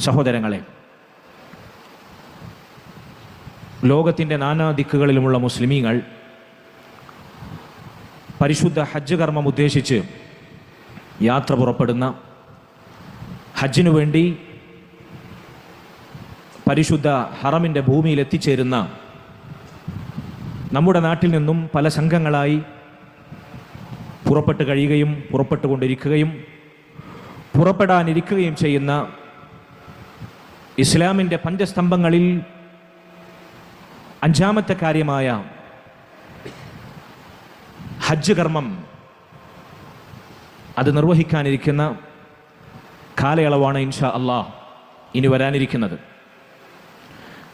സഹോദരങ്ങളെ ലോകത്തിന്റെ നാനാ ദിക്കുകളിലുമുള്ള മുസ്ലിമീങ്ങൾ പരിശുദ്ധ ഹജ്ജ് കർമ്മം ഉദ്ദേശിച്ച് യാത്ര പുറപ്പെടുന്ന ഹജ്ജിനു വേണ്ടി പരിശുദ്ധ ഹറമിന്റെ ഭൂമിയിൽ എത്തിച്ചേരുന്ന നമ്മുടെ നാട്ടിൽ നിന്നും പല സംഘങ്ങളായി പുറപ്പെട്ട് കഴിയുകയും പുറപ്പെട്ടുകൊണ്ടിരിക്കുകയും പുറപ്പെടാനിരിക്കുകയും ചെയ്യുന്ന ഇസ്ലാമിന്റെ പഞ്ചസ്തംഭങ്ങളിൽ അഞ്ചാമത്തെ കാര്യമായ ഹജ്ജ് കർമ്മം അത് നിർവഹിക്കാനിരിക്കുന്ന കാലയളവാണ് ഇൻഷാ അള്ളാഹ് ഇനി വരാനിരിക്കുന്നത്.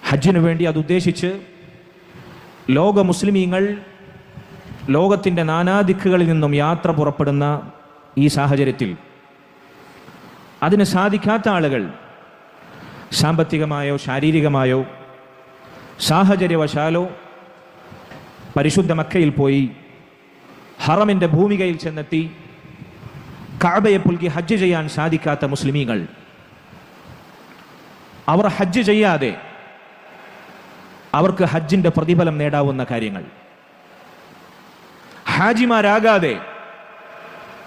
ഹജ്ജിനു വേണ്ടി അത് ഉദ്ദേശിച്ച് ലോക മുസ്ലിമീങ്ങൾ ലോകത്തിന്റെ നാനാദിക്കുകളിൽ നിന്നും യാത്ര പുറപ്പെടുന്ന ഈ സാഹചര്യത്തിൽ അതിന് സാധിക്കാത്ത ആളുകൾ സാമ്പത്തികമായോ ശാരീരികമായോ സാഹചര്യവശാലോ പരിശുദ്ധ മക്കയിൽ പോയി ഹറമിന്റെ ഭൂമികയിൽ ചെന്നെത്തി കാബയെ പുൽകി ഹജ്ജ് ചെയ്യാൻ സാധിക്കാത്ത മുസ്ലിമീങ്ങൾ. അവർ ഹജ്ജ് ചെയ്യാതെ അവർക്ക് ഹജ്ജിന്റെ പ്രതിഫലം നേടാവുന്ന കാര്യങ്ങൾ. ഹാജിമാരാകാതെ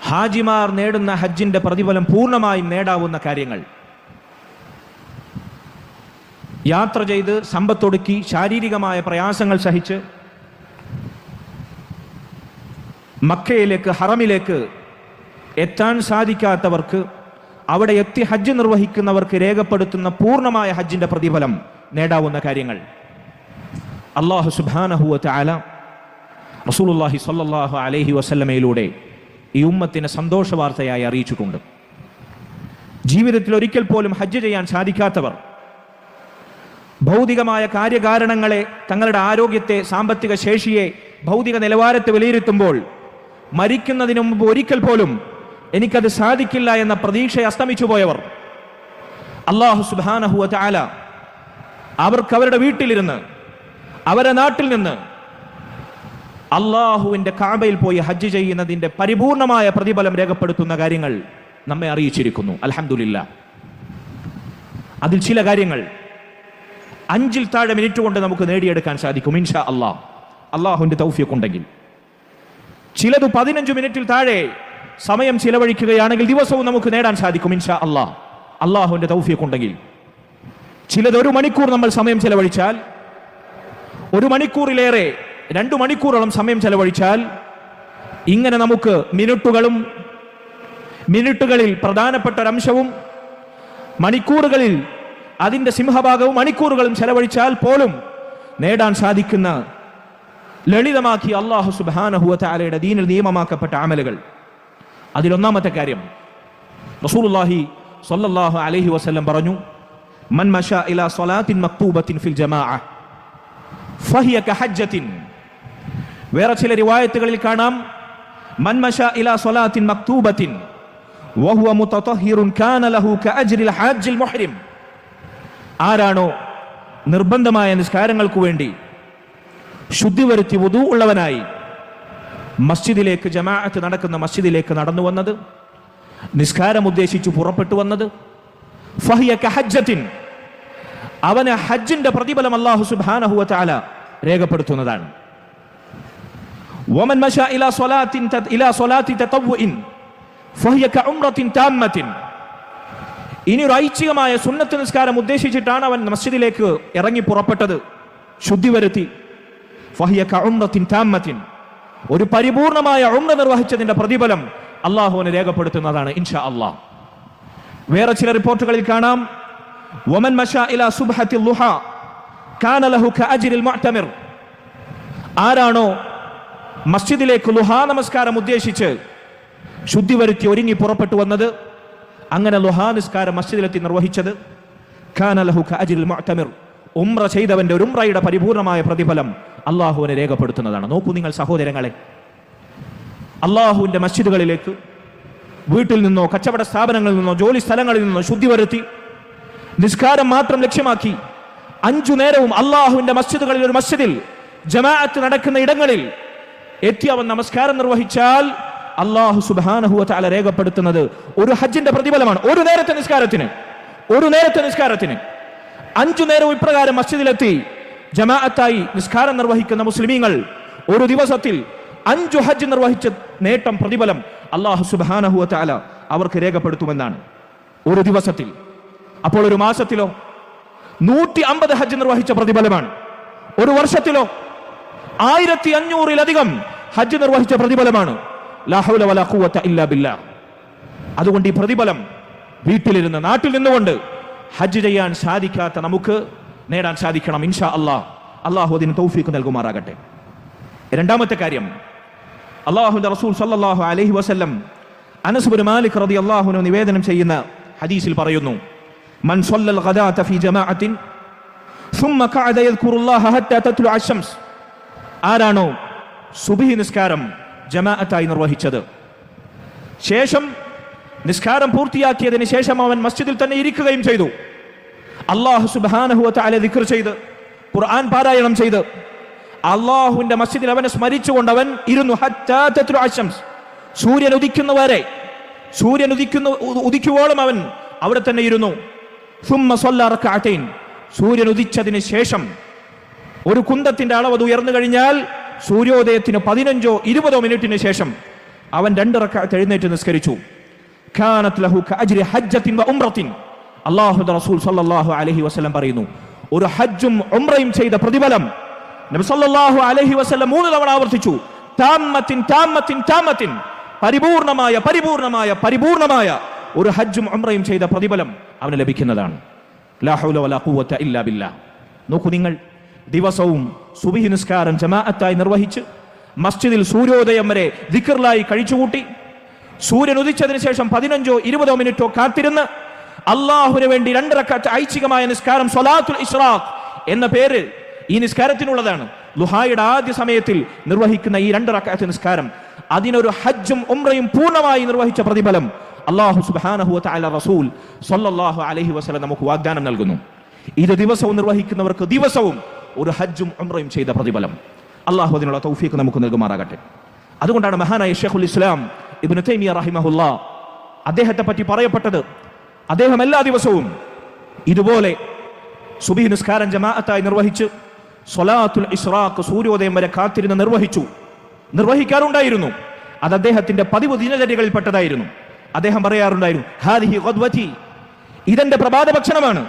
ഹാജിമാർ നേടുന്ന ഹജ്ജിന്റെ പ്രതിഫലം പൂർണമായും നേടാവുന്ന കാര്യങ്ങൾ. യാത്ര ചെയ്ത് സമ്പത്തൊടുക്കി ശാരീരികമായ പ്രയാസങ്ങൾ സഹിച്ച് മക്കയിലേക്ക് ഹറമിലേക്ക് എത്താൻ സാധിക്കാത്തവർക്ക് അവിടെ എത്തി ഹജ്ജ് നിർവഹിക്കുന്നവർക്ക് രേഖപ്പെടുത്തുന്ന പൂർണമായ ഹജ്ജിന്റെ പ്രതിഫലം നേടാവുന്ന കാര്യങ്ങൾ. അള്ളാഹു സുബാനഹുവ ആല റസൂലുല്ലാഹി സ്വല്ലല്ലാഹു അലൈഹി വസല്ലമയിലൂടെ ഈ ഉമ്മത്തിന് സന്തോഷ വാർത്തയായി അറിയിച്ചിട്ടുണ്ട്. ജീവിതത്തിൽ ഒരിക്കൽ പോലും ഹജ്ജ് ചെയ്യാൻ സാധിക്കാത്തവർ ഭൗതികമായ കാര്യകാരണങ്ങളെ തങ്ങളുടെ ആരോഗ്യത്തെ സാമ്പത്തിക ശേഷിയെ ഭൗതിക നിലവാരത്തെ വിലയിരുത്തുമ്പോൾ മരിക്കുന്നതിന് മുമ്പ് ഒരിക്കൽ പോലും എനിക്കത് സാധിക്കില്ല എന്ന പ്രതീക്ഷ അസ്തമിച്ചു പോയവർ. അള്ളാഹു സുബാനഹുവ അവർക്ക് അവരുടെ വീട്ടിലിരുന്ന് അവരുടെ നാട്ടിൽ നിന്ന് അള്ളാഹുവിന്റെ കാബയിൽ പോയി ഹജ്ജ് ചെയ്യുന്നതിന്റെ പരിപൂർണമായ പ്രതിഫലം രേഖപ്പെടുത്തുന്ന കാര്യങ്ങൾ നമ്മെ അറിയിച്ചിരിക്കുന്നു. അലഹമില്ല അതിൽ ചില കാര്യങ്ങൾ അഞ്ചിൽ താഴെ മിനിറ്റ് കൊണ്ട് നമുക്ക് നേടിയെടുക്കാൻ സാധിക്കും ഇൻഷാ അള്ളാഹ് അള്ളാഹുവിന്റെ തൗഫിയൊക്കെ ഉണ്ടെങ്കിൽ ചിലത് പതിനഞ്ച് മിനിറ്റിൽ താഴെ സമയം ചിലവഴിക്കുകയാണെങ്കിൽ ദിവസവും നമുക്ക് നേടാൻ സാധിക്കും ഇൻഷാ അള്ളാഹ് അള്ളാഹുവിന്റെ തൗഫിയൊക്കെ ഉണ്ടെങ്കിൽ ചിലത് ഒരു മണിക്കൂർ നമ്മൾ സമയം ചെലവഴിച്ചാൽ ഒരു മണിക്കൂറിലേറെ രണ്ടു മണിക്കൂറോളം സമയം ചെലവഴിച്ചാൽ ഇങ്ങനെ നമുക്ക് മിനിറ്റുകളും മിനിറ്റുകളിൽ പ്രധാനപ്പെട്ട ഒരംശവും മണിക്കൂറുകളിൽ അതിന്റെ സിംഹഭാഗവും മണിക്കൂറുകളും ചെലവഴിച്ചാൽ പോലും നേടാൻ സാധിക്കുന്ന ലളിതമാക്കി അള്ളാഹു സുബാനഹുഅലയുടെ ദീനിൽ നിയമമാക്കപ്പെട്ട അമലുകൾ. അതിലൊന്നാമത്തെ കാര്യം റസൂലുള്ളാഹി സ്വല്ലല്ലാഹു അലൈഹി വസല്ലം പറഞ്ഞു മൻ മഷ ഇലാ സ്വലാത്തിൻ മക്തൂബത്തിൻ ഫിൽ ജമാഅ ഫഹിയ കഹജ്ജത്തിൻ. വേറെ ചില റിവായത്തുകളിൽ കാണാം മൻ മഷ ഇലാ സ്വലാത്തിൻ മക്തൂബത്തിൻ വഹുവ മുതതഹിറുൻ കാന ലഹു കഅജ്രിൽ ഹജ്ജിൽ മുഹ്രിം. ആരാണോ നിർബന്ധമായ നിസ്കാരങ്ങൾക്ക് വേണ്ടി ശുദ്ധി വരുത്തി വധു ഉള്ളവനായി മസ്ജിദിലേക്ക് ജമാഅത്ത് നടക്കുന്ന മസ്ജിദിലേക്ക് നടന്നു വന്നത് നിസ്കാരം ഉദ്ദേശിച്ചു പുറപ്പെട്ടു വന്നത്. അവന് ഹജ്ജിന്റെ പ്രതിഫലം അള്ളാഹു സുബ്ഹാനഹു വതആല രേഖപ്പെടുത്തുന്നതാണ്. ഇലാ സ്വലാത്തിൻ തത്- ഇലാ സ്വലാത്തി തതവ്വുഇൻ. ഫഹിയ കഉംറത്തിൻ താമ്മത്തിൻ. ഇനി ഒരു ഐച്ഛികമായ സുന്നത്ത് നിസ്കാരം ഉദ്ദേശിച്ചിട്ടാണ് അവൻ മസ്ജിദിലേക്ക് ഇറങ്ങി പുറപ്പെട്ടത്. ശുദ്ധി വരുത്തി. ഒരു പരിപൂർണമായ ഉമ്ര നിർവഹിച്ചതിന്റെ പ്രതിഫലം അള്ളാഹുവിന് രേഖപ്പെടുത്തുന്നതാണ് ഇൻഷാ അള്ളാഹ് വേറെ ചില റിപ്പോർട്ടുകളിൽ കാണാം. വമൻ കാന ലഹു ആരാണോ മസ്ജിദിലേക്ക് ലുഹാ നമസ്കാരം ഉദ്ദേശിച്ച് ശുദ്ധി വരുത്തി ഒരുങ്ങി പുറപ്പെട്ടു വന്നത്? അങ്ങനെ ലുഹാനിസ്കാരം മസ്ജിദിലെത്തി നിർവഹിച്ചത്. ഉംറ ചെയ്തവന്റെ ഒരു ഉംറയുടെ പരിപൂർണമായ പ്രതിഫലം അള്ളാഹുവിനെ രേഖപ്പെടുത്തുന്നതാണ്. നോക്കൂ നിങ്ങൾ സഹോദരങ്ങളെ. അള്ളാഹുവിന്റെ മസ്ജിദുകളിലേക്ക് വീട്ടിൽ നിന്നോ കച്ചവട സ്ഥാപനങ്ങളിൽ നിന്നോ ജോലി സ്ഥലങ്ങളിൽ നിന്നോ ശുദ്ധി വരുത്തി നിസ്കാരം മാത്രം ലക്ഷ്യമാക്കി അഞ്ചു നേരവും അള്ളാഹുവിന്റെ മസ്ജിദുകളിൽ ഒരു മസ്ജിദിൽ ജമാഅത്ത് നടക്കുന്ന ഇടങ്ങളിൽ എത്തി അവൻ നമസ്കാരം നിർവഹിച്ചാൽ അള്ളാഹു സുബാനഹുല രേഖപ്പെടുത്തുന്നത് ഒരു ഹജ്ജിന്റെ പ്രതിഫലമാണ്. ഒരു നേരത്തെ നിസ്കാരത്തിന്. ഒരു നേരത്തെ നിസ്കാരത്തിന്. അഞ്ചു നേരവും ഇപ്രകാരം മസ്ജിദിലെത്തി. ജമാഅത്തായി നിസ്കാരം നിർവഹിക്കുന്ന മുസ്ലിമീങ്ങൾ ഒരു ദിവസത്തിൽ അഞ്ചു ഹജ്ജ് നിർവഹിച്ച നേട്ടം പ്രതിഫലം അള്ളാഹു സുബാനഹുവ താല അവർക്ക് രേഖപ്പെടുത്തുമെന്നാണ്. ഒരു ദിവസത്തിൽ. അപ്പോൾ ഒരു മാസത്തിലോ നൂറ്റി അമ്പത് ഹജ്ജ് നിർവഹിച്ച പ്രതിഫലമാണ്. ഒരു വർഷത്തിലോ ആയിരത്തി അഞ്ഞൂറിലധികം ഹജ്ജ് നിർവഹിച്ച പ്രതിഫലമാണ്. ലാ ഹൗല വലാ ഖുവത ഇല്ലാ ബില്ലാ അതുകൊണ്ട് ഈ പ്രതിഫലം വീട്ടിലിരുന്ന് നാട്ടിൽ നിന്നുകൊണ്ട് ഹജ്ജ് ചെയ്യാൻ സാധിക്കാത്ത നമുക്ക് നേടാൻ സാധിക്കണം ഇൻഷാ അള്ളാഹ് അള്ളാഹു അതിന് തൗഫീഖ് നൽകുമാറാകട്ടെ രണ്ടാമത്തെ കാര്യം അള്ളാഹുന്റെ റസൂൽ സല്ലല്ലാഹു അലൈഹി വസല്ലം അനസ് ബിൻ മാലിക് റളിയല്ലാഹുവിന് നിവേദനം ചെയ്യുന്ന ഹദീസിൽ പറയുന്നു മൻ സ്വല്ലൽ ഗദാത ഫീ ജമാഅത്തിൻ ثم قعد يذكر الله حتى تطلع الشمس ആരാണോ സുബഹി നിസ്കാരം ജമാഅത്തായി നിർവഹിച്ചത്. ശേഷം നിസ്കാരം പൂർത്തിയാക്കിയതിന് ശേഷം അവൻ മസ്ജിദിൽ തന്നെ ഇരിക്കുകയും ചെയ്തു. അള്ളാഹു സുബാനഹുവ അല ദിക്ർ ചെയ്ത് ഖുർആൻ പാരായണം ചെയ്ത് അള്ളാഹുവിന്റെ മസ്ജിദിൽ അവനെ സ്മരിച്ചുകൊണ്ട് അവൻ ഇരുന്നു. അശംസ്. സൂര്യൻ ഉദിക്കുന്നവരെ സൂര്യൻ ഉദിക്കുന്ന ഉദിക്കുവോളം അവൻ അവിടെ തന്നെ ഇരുന്നു. സൂര്യൻ ഉദിച്ചതിന് ശേഷം ഒരു കുന്തത്തിന്റെ അളവ് ഉയർന്നു കഴിഞ്ഞാൽ സൂര്യോദയത്തിന് പതിനഞ്ചോ ഇരുപതോ മിനിറ്റിന് ശേഷം അവൻ രണ്ട് റക്അത്ത് എഴുന്നേറ്റ് നിസ്കരിച്ചു. അല്ലാഹുവിന്റെ റസൂൽ സല്ലല്ലാഹു അലൈഹി വസല്ലം പറയുന്നു ഒരു ഹജ്ജും ഉംറയും ചെയ്ത പ്രതിഫലം നബി സല്ലല്ലാഹു അലൈഹി വസല്ലം മൂന്ന് തവണ ആവർത്തിച്ചു. താമത്തിൻ താമത്തിൻ താമത്തിൻ. പരിപൂർണമായ പരിപൂർണമായ പരിപൂർണമായ ഒരു ഹജ്ജും ഉംറയും ചെയ്ത പ്രതിഫലം അവന് ലഭിക്കുന്നതാണ്. ലാ ഹൗല വലാ ഖുവത ഇല്ലാ ബില്ലാ. നോക്കൂ നിങ്ങൾ ദിവസവും സുബിഹി നിസ്കാരം ജമാഅത്തായി നിർവഹിച്ച് മസ്ജിദിൽ സൂര്യോദയം വരെ ദിക്കറിലായി കഴിച്ചുകൂട്ടി. സൂര്യൻ ഉദിച്ചതിന് ശേഷം പതിനഞ്ചോ ഇരുപതോ മിനിറ്റോ കാത്തിരുന്ന് അള്ളാഹുവിന് വേണ്ടി രണ്ടരക്കാറ്റ് ഐച്ഛികമായ നിസ്കാരം സ്വലാത്തുൽ ഇസ്രാഖ് എന്ന പേര് ഈ നിസ്കാരത്തിനുള്ളതാണ്. ലുഹായുടെ ആദ്യ സമയത്തിൽ നിർവഹിക്കുന്ന ഈ രണ്ടരക്കാറ്റ് നിസ്കാരം അതിനൊരു ഹജ്ജും ഉംറയും പൂർണമായി നിർവഹിച്ച പ്രതിഫലം അള്ളാഹു സുബാനഹു റസൂൽ സ്വല്ലല്ലാഹു അലൈഹി വസല്ലം നമുക്ക് വാഗ്ദാനം നൽകുന്നു. ഇത് ദിവസവും നിർവഹിക്കുന്നവർക്ക് ദിവസവും ഒരു ഹജ്ജും ഉംറയും ചെയ്ത പ്രതിഫലം. അള്ളാഹു അതിനുള്ള തൗഫീഖ് നമുക്ക് നൽകുമാറാകട്ടെ. അതുകൊണ്ടാണ് മഹാനായ ഷെഖുൽ ഇസ്ലാം ഇബ്നു തൈമിയ റഹിമഹുല്ല അദ്ദേഹത്തെ പറ്റി പറയപ്പെട്ടത്. അദ്ദേഹം എല്ലാ ദിവസവും ഇതുപോലെ സുബി നിസ്കാരം ജമാഅത്തായി നിർവഹിച്ച് സ്വലാത്തുൽ ഇസ്രാഖ് സൂര്യോദയം വരെ കാത്തിരുന്ന് നിർവഹിച്ചു. നിർവഹിക്കാറുണ്ടായിരുന്നു. അത് അദ്ദേഹത്തിന്റെ പതിവ് ദിനചര്യകളിൽ പെട്ടതായിരുന്നു. അദ്ദേഹം പറയാറുണ്ടായിരുന്നു ഇതെന്റെ പ്രഭാത ഭക്ഷണമാണ്.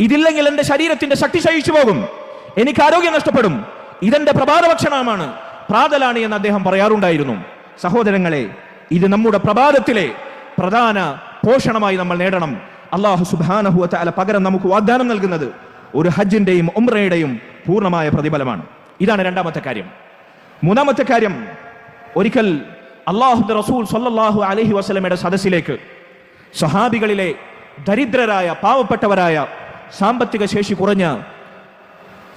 ഇതില്ലെങ്കിൽ എന്റെ ശരീരത്തിന്റെ ശക്തി ക്ഷയിച്ചു പോകും. എനിക്ക് ആരോഗ്യം നഷ്ടപ്പെടും. ഇതെന്റെ പ്രഭാത ഭക്ഷണമാണ്. പ്രാതലാണ് എന്ന് അദ്ദേഹം പറയാറുണ്ടായിരുന്നു. സഹോദരങ്ങളെ ഇത് നമ്മുടെ പ്രഭാതത്തിലെ പ്രധാന പോഷണമായി നമ്മൾ നേടണം. അള്ളാഹു സുബാനഹു അല പകരം നമുക്ക് വാഗ്ദാനം നൽകുന്നത് ഒരു ഹജ്ജിന്റെയും ഉംറയുടെയും പൂർണമായ പ്രതിഫലമാണ്. ഇതാണ് രണ്ടാമത്തെ കാര്യം. മൂന്നാമത്തെ കാര്യം ഒരിക്കൽ അള്ളാഹു റസൂൽ സല്ലാഹു അലഹി വസ്ലമയുടെ സദസ്സിലേക്ക് സഹാബികളിലെ ദരിദ്രരായ പാവപ്പെട്ടവരായ സാമ്പത്തിക ശേഷി കുറഞ്ഞ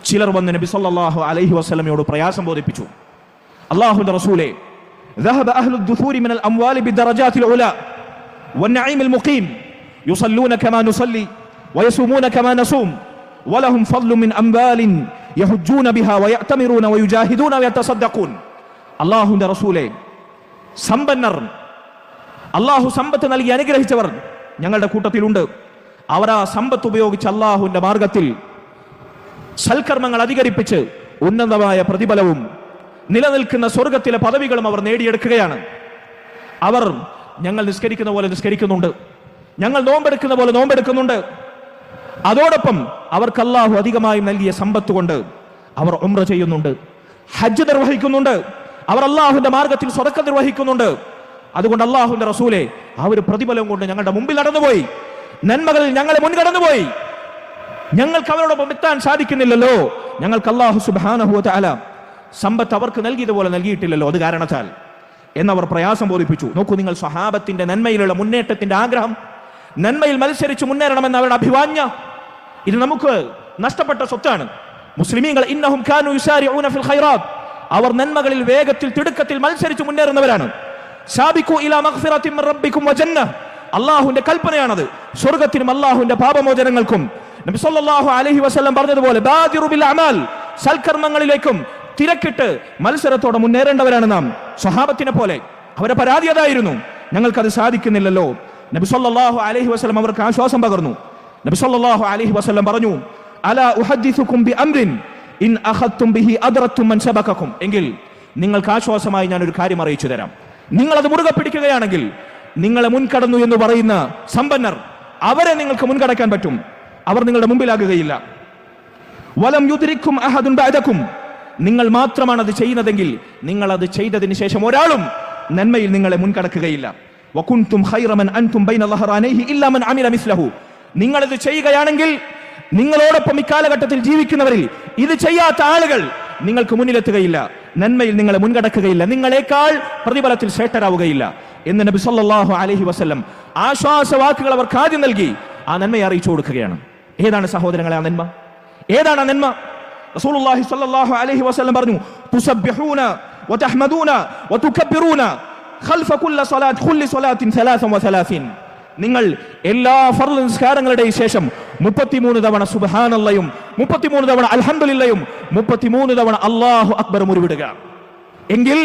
ചിലർ വന്ന് നബി സല്ലല്ലാഹു അലൈഹി വസല്ലമയോട് പ്രയാസം ബോധിപ്പിച്ചു അള്ളാഹുവിന്റെ റസൂലെ ذهب أهل الدثور من الأموال بالدرجات العلى والنعيم المقيم يصلون كما نصلي ويصومون كما نصوم ولهم فضل من أموال يحجون بها ويأتمرون ويجاهدون ويتصدقون الله رسوله സമ്പന്നർ അള്ളാഹു സമ്പത്ത് നൽകി അനുഗ്രഹിച്ചവർ ഞങ്ങളുടെ കൂട്ടത്തിലുണ്ട് അവർ ആ സമ്പത്ത് ഉപയോഗിച്ച് അള്ളാഹുവിന്റെ മാർഗത്തിൽ സൽക്കർമ്മങ്ങൾ അധികരിപ്പിച്ച് ഉന്നതമായ പ്രതിഫലവും നിലനിൽക്കുന്ന സ്വർഗത്തിലെ പദവികളും അവർ നേടിയെടുക്കുകയാണ്. അവർ ഞങ്ങൾ നിസ്കരിക്കുന്ന പോലെ നിസ്കരിക്കുന്നുണ്ട്. ഞങ്ങൾ നോമ്പെടുക്കുന്ന പോലെ നോമ്പെടുക്കുന്നുണ്ട്. അതോടൊപ്പം അവർക്ക് അള്ളാഹു അധികമായി നൽകിയ സമ്പത്ത് കൊണ്ട് അവർ ഉമ്ര ചെയ്യുന്നുണ്ട്. ഹജ്ജ് നിർവഹിക്കുന്നുണ്ട്. അവർ അള്ളാഹുവിന്റെ മാർഗത്തിൽ സ്വതക്ക നിർവഹിക്കുന്നുണ്ട്. അതുകൊണ്ട് അള്ളാഹുവിന്റെ റസൂലെ ആ ഒരു പ്രതിഫലം കൊണ്ട് ഞങ്ങളുടെ മുമ്പിൽ നടന്നുപോയി. നന്മകളിൽ ഞങ്ങളെ മുൻകടന്നുപോയി. ഞങ്ങൾക്ക് അവരോടൊപ്പം എത്താൻ സാധിക്കുന്നില്ലല്ലോ. ഞങ്ങൾക്ക് അള്ളാഹു സുബാനഹു അല സമ്പത്ത് അവർക്ക് നൽകിയതുപോലെ നൽകിയിട്ടില്ലല്ലോ അത് കാരണത്താൽ. എന്നവർ പ്രയാസം ബോധിപ്പിച്ചു. നോക്കൂ നിങ്ങൾ സ്വഹാബത്തിന്റെ നന്മയിലുള്ള മുന്നേറ്റത്തിന്റെ ആഗ്രഹം നന്മയിൽ മത്സരിച്ച് മുന്നേറണമെന്ന് അവരുടെ അഭിവാഞ്ഞ ഇത് നമുക്ക് നഷ്ടപ്പെട്ട സ്വത്താണ്. മുസ്ലിമീങ്ങൾ ഇന്നഹും യുസാരിഊന ഫിൽ ഖൈറാത്ത്. അവർ നന്മകളിൽ വേഗത്തിൽ തിടുക്കത്തിൽ മത്സരിച്ച് മുന്നേറുന്നവരാണ്. സാബിക്കു ഇലാ അള്ളാഹുവിന്റെ കൽപ്പനയാണത്. സ്വർഗത്തിനും അള്ളാഹുവിന്റെ പാപമോചനങ്ങൾക്കും നബി സല്ലല്ലാഹു അലൈഹി വസല്ലം പറഞ്ഞതുപോലെ ബാദിറു ബിൽ അമാൽ സൽക്കർമ്മങ്ങളിലേക്കും തിരക്കിട്ട് മത്സരത്തോടെ മുന്നേറേണ്ടവരാണ് നാം. സ്വഹാബത്തിനെ പോലെ അവരെ പരാതി അതായിരുന്നു. ഞങ്ങൾക്കത് സാധിക്കുന്നില്ലല്ലോ. നബി സല്ലല്ലാഹു അലൈഹി വസല്ലം അവർക്ക് ആശ്വാസം പകർന്നു. നബി സല്ലല്ലാഹു അലൈഹി വസല്ലം പറഞ്ഞു അലാ ഉഹദ്ദിസുക്കും ബി അംരിൻ ഇൻ അഖദ്തും ബിഹി അദ്റത്തും മൻ സബഖക്കും എങ്കിൽ നിങ്ങൾക്ക് ആശ്വാസമായി ഞാൻ ഒരു കാര്യം അറിയിച്ചു തരാം. നിങ്ങൾ അത് മുറുകെ പിടിക്കുകയാണെങ്കിൽ നിങ്ങളെ മുൻകടന്നു എന്ന് പറയുന്ന സമ്പന്നർ അവരെ നിങ്ങൾക്ക് മുൻകടക്കാൻ പറ്റും. അവർ നിങ്ങളുടെ മുമ്പിലാകുകയില്ല. വലം യുദ്രിക്കും അഹദുൻ ബഅദക്കും. നിങ്ങൾ മാത്രമാണ് അത് ചെയ്യുന്നതെങ്കിൽ നിങ്ങൾ അത് ചെയ്തതിന് ശേഷം ഒരാളും നന്മയിൽ നിങ്ങളെ മുൻകടക്കുകയില്ല. വകുൻതും ഖൈറമൻ അൻതും ബൈന ലഹറാനൈഹി ഇല്ലാ മൻ അമില മിസ്ലഹു. നിങ്ങൾ ഇത് ചെയ്യുകയാണെങ്കിൽ നിങ്ങളോടൊപ്പം ഇക്കാലഘട്ടത്തിൽ ജീവിക്കുന്നവരിൽ ഇത് ചെയ്യാത്ത ആളുകൾ നിങ്ങൾക്ക് മുന്നിലെത്തുകയില്ല. നന്മയിൽ നിങ്ങളെ മുൻകടക്കുകയില്ല. നിങ്ങളെക്കാൾ പ്രതിഫലത്തിൽ ശ്രേഷ്ഠരാവുകയില്ല. എന്ന് നബി സല്ലല്ലാഹു അലൈഹി വസല്ലം ആശ്വാസവാക്കുകൾ അവർക്ക് ആദ്യം നൽകി ആ നന്മയെ അറിയിച്ചു കൊടുക്കുകയാണ്. ഏതാണ് സഹോദരങ്ങളെ ആ നന്മ? ഏതാണ് നന്മ? റസൂലുള്ളാഹി സ്വല്ലല്ലാഹു അലൈഹി വസല്ലം പറഞ്ഞു തുസബ്ബിഹൂന വതഹ്മദൂന വതുകബ്ബിറൂന ഖൽഫ കുല്ല സ്വലാത്ത് കുല്ലി സ്വലാത്തിൻ 33 നിങ്ങൾ എല്ലാ ഫർൾ നിസ്കാരങ്ങളുടെയും ശേഷം മുപ്പത്തിമൂന്ന് തവണ സുബ്ഹാനല്ലയും മുപ്പത്തിമൂന്ന് തവണ അൽഹംദുലില്ലയും മുപ്പത്തിമൂന്ന് തവണ അള്ളാഹു അക്ബർ ഉരുവിടുക എങ്കിൽ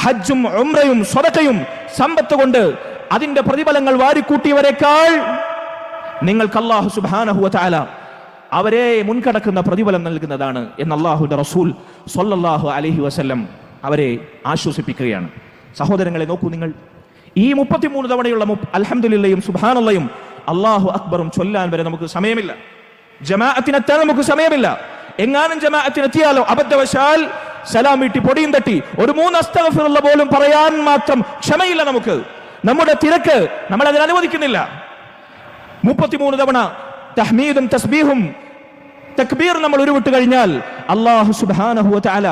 ഹജ്ജും ഉംറയും സ്വതക്കയും സമ്പത്ത് കൊണ്ട് അതിന്റെ പ്രതിഫലങ്ങൾ വാരിക്കൂട്ടിയവരെക്കാൾ നിങ്ങൾക്ക് അള്ളാഹു സുബ്ഹാനഹു താല അവരെ മുൻകടക്കുന്ന പ്രതിഫലം നൽകുന്നതാണ് എന്ന് അള്ളാഹുന്റെ റസൂൽ സൊല്ലാഹു അലഹി വസ്ല്ലം അവരെ ആശ്വസിപ്പിക്കുകയാണ്. സഹോദരങ്ങളെ നോക്കൂ നിങ്ങൾ. ഈ മുപ്പത്തിമൂന്ന് തവണയുള്ള അലഹമുല്ലയും സുബാനുള്ളയും അള്ളാഹു അക്ബറും ചൊല്ലാൻ വരെ നമുക്ക് സമയമില്ല. ജമാഅത്തിനെത്താൻ നമുക്ക് സമയമില്ല. എങ്ങാനും ജമാഅത്തിനെത്തിയാലോ അബദ്ധവശാൽ സലാം വീട്ടി പൊടിയും തട്ടി ഒരു മൂന്ന് അസ്തഗഫിറുള്ള പോലും പറയാൻ മാത്രം ക്ഷമയില്ല നമുക്ക്. നമ്മുടെ തിരക്ക് നമ്മൾ അതിന് അനുവദിക്കുന്നില്ല. മുപ്പത്തിമൂന്ന് തവണ തഹ്മീദും തസ്ബീഹും തക്ബീർ നമ്മൾ ഉരുവിട്ട് കഴിഞ്ഞാൽ അള്ളാഹു സുബാനഹു തആല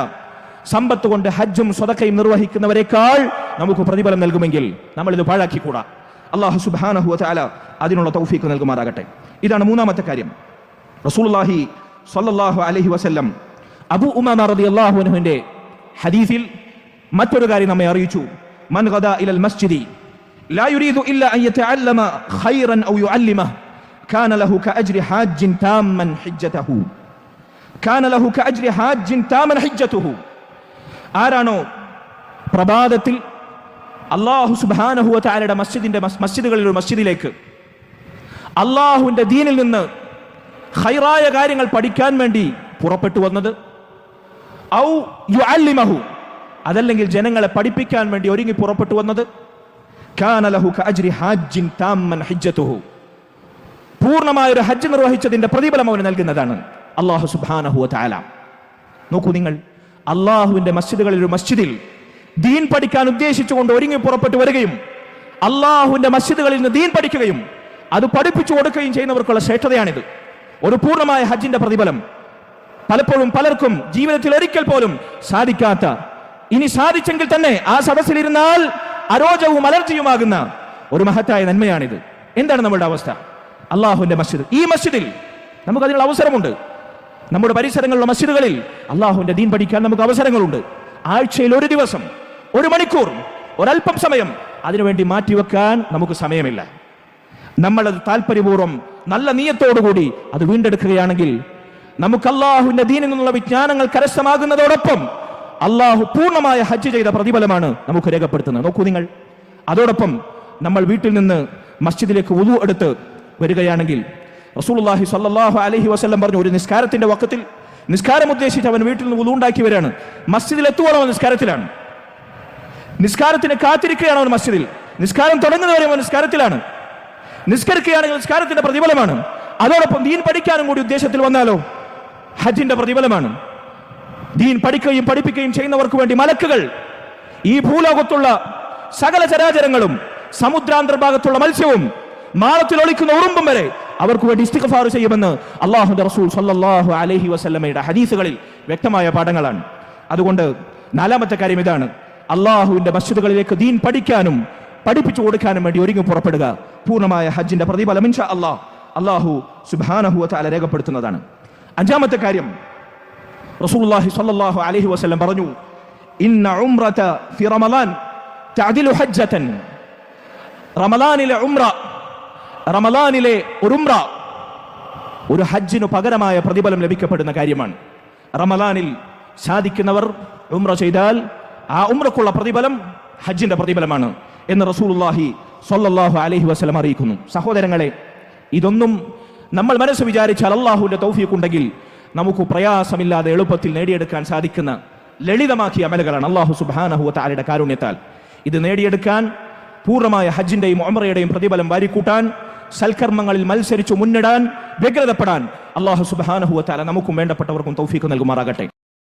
സമ്പത്ത് കൊണ്ട് ഹജ്ജും സ്വതക്കയും നിർവഹിക്കുന്നവരെക്കാൾ നമുക്ക് പ്രതിഫലം നൽകുമെങ്കിൽ നമ്മൾ ഇത് പാഴാക്കിക്കൂടാ. അള്ളാഹു സുബാനഹു തആല അതിനുള്ള തൗഫീക്ക് നൽകുമാറാകട്ടെ. ഇതാണ് മൂന്നാമത്തെ കാര്യം. റസൂലുള്ളാഹി സല്ലാഹു അലഹി വസ്ല്ലം അബു ഉമാമ റതി അൻഹുവിന്റെ ഹദീസിൽ മറ്റൊരു കാര്യം നമ്മെ അറിയിച്ചു. മൻ ഗദ ഇലൽ മസ്ജിദി لا يريد إلا أن يتعلم خيرا أو يعلمه كان له كأجر حاج تاما حجته كان له كأجر حاج تاما حجته ആരാണോ പ്രഭാതത്തിൽ അള്ളാഹു സുബാനഹുവ താരയുടെ മസ്ജിദിന്റെ മസ്- മസ്ജിദുകളിൽ ഒരു മസ്ജിദിലേക്ക് അള്ളാഹുവിന്റെ ദീനിൽ നിന്ന് ഹൈറായ കാര്യങ്ങൾ പഠിക്കാൻ വേണ്ടി പുറപ്പെട്ടു വന്നത് ഔ യുഅല്ലിമഹു അതല്ലെങ്കിൽ ജനങ്ങളെ പഠിപ്പിക്കാൻ വേണ്ടി ഒരുങ്ങി പുറപ്പെട്ടു വന്നത് പൂർണമായ ഒരു ഹജ്ജ് നിർവഹിച്ചതിന്റെ പ്രതിഫലം അവന് നൽകുന്നതാണ്. അള്ളാഹു സുബാനഹു താല നോക്കൂ നിങ്ങൾ അള്ളാഹുവിന്റെ മസ്ജിദുകളിൽ ഒരു മസ്ജിദിൽ ദീൻ പഠിക്കാൻ ഉദ്ദേശിച്ചുകൊണ്ട് ഒരുങ്ങി പുറപ്പെട്ടു വരികയും അള്ളാഹുവിന്റെ മസ്ജിദുകളിൽ നിന്ന് ദീൻ പഠിക്കുകയും അത് പഠിപ്പിച്ചു കൊടുക്കുകയും ചെയ്യുന്നവർക്കുള്ള ശ്രേഷ്ഠതയാണിത്. ഒരു പൂർണമായ ഹജ്ജിന്റെ പ്രതിഫലം പലപ്പോഴും പലർക്കും ജീവിതത്തിൽ ഒരിക്കൽ പോലും സാധിക്കാത്ത ഇനി സാധിച്ചെങ്കിൽ തന്നെ ആ സദസ്സിലിരുന്നാൽ അരോചവും അലർച്ചയുമാകുന്ന ഒരു മഹത്തായ നന്മയാണിത്. എന്താണ് നമ്മളുടെ അവസ്ഥ? അള്ളാഹുവിന്റെ മസ്ജിദ്. ഈ മസ്ജിദിൽ നമുക്ക് അതിനുള്ള അവസരമുണ്ട്. നമ്മുടെ പരിസരങ്ങളിലുള്ള മസ്ജിദുകളിൽ അള്ളാഹുവിന്റെ ദീൻ പഠിക്കാൻ നമുക്ക് അവസരങ്ങളുണ്ട്. ആഴ്ചയിൽ ഒരു ദിവസം ഒരു മണിക്കൂർ ഒരല്പം സമയം അതിനുവേണ്ടി മാറ്റിവെക്കാൻ നമുക്ക് സമയമില്ല. നമ്മളത് താല്പര്യപൂർവം നല്ല നീയത്തോടുകൂടി അത് വീണ്ടെടുക്കുകയാണെങ്കിൽ നമുക്ക് അള്ളാഹുവിന്റെ ദീനിൽ നിന്നുള്ള വിജ്ഞാനങ്ങൾ കരസ്ഥമാകുന്നതോടൊപ്പം അള്ളാഹു പൂർണമായ ഹജ്ജ് ചെയ്ത പ്രതിഫലമാണ് നമുക്ക് രേഖപ്പെടുത്തുന്നത്. നോക്കൂ നിങ്ങൾ. അതോടൊപ്പം നമ്മൾ വീട്ടിൽ നിന്ന് മസ്ജിദിലേക്ക് ഉതു എടുത്ത് വരികയാണെങ്കിൽ റസൂലുള്ളാഹി സല്ലാഹു അലഹി വസല്ലം പറഞ്ഞു ഒരു നിസ്കാരത്തിന്റെ വക്കത്തിൽ നിസ്കാരം ഉദ്ദേശിച്ച് അവൻ വീട്ടിൽ നിന്ന് ഉതു ഉണ്ടാക്കി വരികയാണ്. മസ്ജിദിൽ എത്തുവാണോ നിസ്കാരത്തിലാണ്. നിസ്കാരത്തിന് കാത്തിരിക്കുകയാണ് അവൻ മസ്ജിദിൽ. നിസ്കാരം തുടങ്ങുന്നവരെ അവൻ നിസ്കാരത്തിലാണ്. നിസ്കരിക്കുകയാണെങ്കിൽ നിസ്കാരത്തിന്റെ പ്രതിഫലമാണ്. അതോടൊപ്പം ദീൻ പഠിക്കാനും കൂടി ഉദ്ദേശത്തിൽ വന്നാലോ? ഹജ്ജിന്റെ പ്രതിഫലമാണ്. ദീൻ പഠിക്കുകയും പഠിപ്പിക്കുകയും ചെയ്യുന്നവർക്ക് വേണ്ടി മലക്കുകൾ. ഈ ഭൂലോകത്തുള്ള സകല ചരാചരങ്ങളും സമുദ്രാന്തർഭാഗത്തുള്ള മത്സ്യവും മാളത്തിൽ ഒളിക്കുന്ന ഉറുമ്പും വരെ അവർക്ക് വേണ്ടി ഇസ്തിഖഫാർ ചെയ്യുമെന്ന് അള്ളാഹുന്റെ റസൂൽ സല്ലാഹു അലഹി വസ്ലമയുടെ ഹദീസുകളിൽ വ്യക്തമായ പാഠങ്ങളാണ്. അതുകൊണ്ട് നാലാമത്തെ കാര്യം ഇതാണ്. അള്ളാഹുവിന്റെ മസ്ജിദുകളിലേക്ക് ദീൻ പഠിക്കാനും പഠിപ്പിച്ചു കൊടുക്കാനും വേണ്ടി ഒരുങ്ങി പുറപ്പെടുക. പൂർണമായ ഹജ്ജിന്റെ പ്രതിഫലം ഇൻഷാ അള്ളാഹ് സുബ്ഹാനഹു വതആല രേഖപ്പെടുത്തുന്നതാണ്. അഞ്ചാമത്തെ കാര്യം റസൂലുള്ളാഹി സ്വല്ലല്ലാഹു അലൈഹി വസല്ലം പറഞ്ഞു ഇന്ന ഉംറത ഫി റമളാൻ തഅദിലു ഹജ്ജതൻ. റമളാനിലെ ഉംറ റമളാനിലെ ഒരു ഉംറ ഒരു ഹജ്ജിനു പകരമായ പ്രതിഫലം ലഭിക്കപ്പെടുന്ന കാര്യമാണ്. റമളാനിൽ സാധിക്കുന്നവർ ഉംറ ചെയ്താൽ ആ ഉംറക്കുള്ള പ്രതിഫലം ഹജ്ജിന്റെ പ്രതിഫലമാണ് എന്ന് റസൂലുള്ളാഹി സ്വല്ലല്ലാഹു അലൈഹി വസല്ലം അറിയിക്കുന്നു. സഹോദരങ്ങളെ ഇതൊന്നും നമ്മൾ മനസ്സ് വിചാരിച്ചാൽ അള്ളാഹുവിന്റെ തൗഫീഖ് ഉണ്ടെങ്കിൽ നമുക്ക് പ്രയാസമില്ലാതെ എളുപ്പത്തിൽ നേടിയെടുക്കാൻ സാധിക്കുന്ന ലളിതമാക്കിയ അമലുകളാണ് അള്ളാഹു സുബാനഹു താരയുടെ കാരുണ്യത്താൽ. ഇത് നേടിയെടുക്കാൻ പൂർണമായ ഹജ്ജിന്റെയും ഒമറയുടെയും പ്രതിഫലം വാരിക്കൂട്ടാൻ സൽക്കർമ്മങ്ങളിൽ മത്സരിച്ചു മുന്നിടാൻ വ്യഗ്രതപ്പെടാൻ അള്ളാഹു സുബാനഹു താല നമുക്കും വേണ്ടപ്പെട്ടവർക്കും തൗഫീക്ക് നൽകുമാറാകട്ടെ.